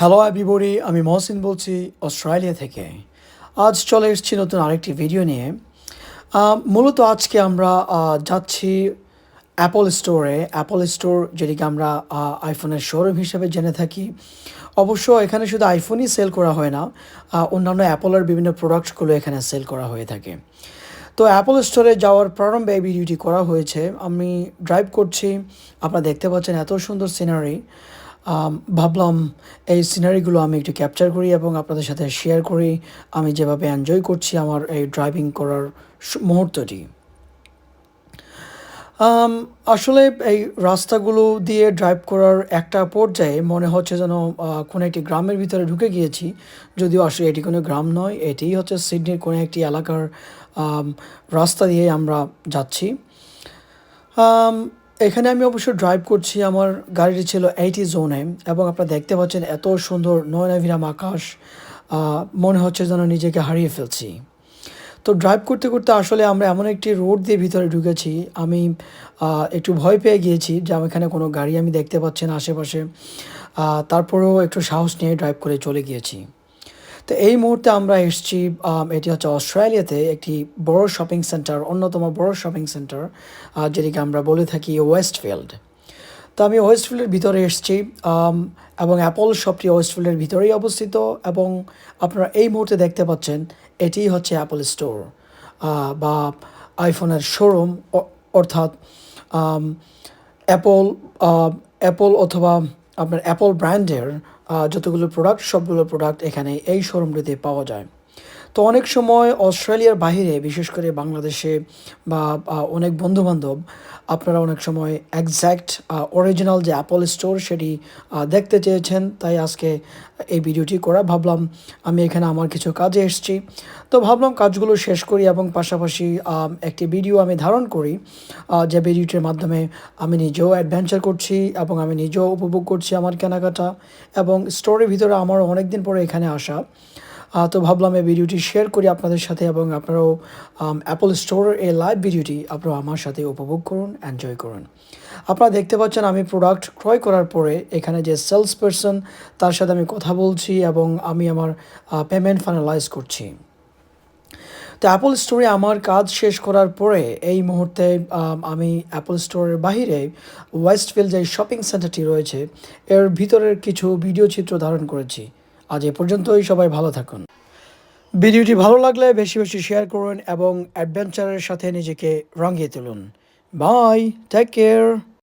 Hello everybody আমি মহসিন বলছি Australia থেকে। আজ চলে এসেছি নতুন আরেকটি ভিডিও নিয়ে। মূলত আজকে আমরা যাচ্ছি অ্যাপল স্টোরে অ্যাপল স্টোর যেটিকে আমরা আইফোনের শোরুম হিসেবে জেনে থাকি। অবশ্য এখানে শুধু আইফোনই সেল করা হয় না অন্যান্য অ্যাপলের বিভিন্ন প্রোডাক্টসগুলো এখানে সেল করা হয়ে থাকে। তো অ্যাপল স্টোরে যাওয়ার প্রারম্ভে এই ভিডিওটি করা হয়েছে। আমি ড্রাইভ করছি। আপনারা দেখতে পাচ্ছেন এত সুন্দর সিনারি ভাবলাম এই সিনারিগুলো আমি একটু ক্যাপচার করি এবং আপনাদের সাথে শেয়ার করি। আমি যেভাবে এনজয় করছি আমার এই ড্রাইভিং করার মুহূর্তটি। আসলে এই রাস্তাগুলো দিয়ে ড্রাইভ করার একটা পর্যায়ে মনে হচ্ছে যেন কোনো একটি গ্রামের ভিতরে ঢুকে গিয়েছি। যদিও আসলে এটি কোনো গ্রাম নয় এটি হচ্ছে সিডনির কোনো একটি এলাকার রাস্তা দিয়ে আমরা যাচ্ছি। এখানে আমি অবশ্য ড্রাইভ করছি, আমার গাড়িটি ছিল এইটি জোনে এবং আপনারা দেখতে পাচ্ছেন এত সুন্দর নয়নাভিরাম আকাশ মনে হচ্ছে যেন নিজেকে হারিয়ে ফেলছি। তো ড্রাইভ করতে করতে আসলে আমরা এমন একটি রোড দিয়ে ভিতরে ঢুকেছি, আমি একটু ভয় পেয়ে গিয়েছি যে আমি এখানে কোনো গাড়ি আমি দেখতে পাচ্ছি না আশেপাশে তারপরেও একটু সাহস নিয়ে ড্রাইভ করে চলে গিয়েছি। তো এই মুহূর্তে আমরা এসেছি এটি হচ্ছে অস্ট্রেলিয়াতে একটি বড় শপিং সেন্টার, অন্যতম বড় শপিং সেন্টার যেটিকে আমরা বলে থাকি ওয়েস্টফিল্ড। তো আমি ওয়েস্টফিল্ডের ভিতরে এসেছি এবং অ্যাপল শপটি ওয়েস্টফিল্ডের ভিতরেই অবস্থিত, এবং আপনারা এই মুহূর্তে দেখতে পাচ্ছেন এটিই হচ্ছে অ্যাপল স্টোর বা আইফোনের শোরুম অর্থাৎ অ্যাপল অ্যাপল অথবা আপনার অ্যাপল ব্র্যান্ডের যতগুলো প্রোডাক্ট সবগুলো প্রোডাক্ট এখানে এই শোরুমটিতে পাওয়া যায়। তো অনেক সময় অস্ট্রেলিয়ার বাইরে বিশেষ করে বাংলাদেশে বা অনেক বন্ধুবান্ধব, আপনারা অনেক সময় একজ্যাক্ট অরিজিনাল যে অ্যাপল স্টোর সেটি দেখতে চেয়েছেন। তাই আজকে এই ভিডিওটি করা ভাবলাম আমি এখানে আমার কিছু কাজে এসেছি। তো ভাবলাম কাজগুলো শেষ করি এবং পাশাপাশি একটি ভিডিও আমি ধারণ করি। যে ভিডিওটির মাধ্যমে আমি নিজেও অ্যাডভেঞ্চার করছি এবং আমি নিজেও উপভোগ করছি আমার কেনাকাটা এবং স্টোরের ভিতরে আমার অনেক দিন পরে এখানে আসা। তো ভাবলাম এই ভিডিওটি শেয়ার করি আপনাদের সাথে এবং আপনারাও অ্যাপল স্টোরের এই লাইভ ভিডিওটি আপনারা আমার সাথে উপভোগ করুন এনজয় করুন। আপনারা দেখতে পাচ্ছেন আমি প্রোডাক্ট ক্রয় করার পরে এখানে যে সেলস পারসন তার সাথে আমি কথা বলছি এবং আমি আমার পেমেন্ট ফাইনালাইজ করছি। তো অ্যাপল স্টোরে আমার কাজ শেষ করার পরে এই মুহূর্তে, আমি অ্যাপল স্টোরের বাইরে ওয়েস্টফিল্ড যে শপিং সেন্টারটি রয়েছে, এর ভিতরের কিছু ভিডিও চিত্র ধারণ করেছি। আজ এ পর্যন্তই, সবাই ভালো থাকুন। ভিডিওটি ভালো লাগলে বেশি বেশি শেয়ার করুন এবং অ্যাডভেঞ্চারের সাথে নিজেকে রঙিয়ে তুলুন। Bye, take care.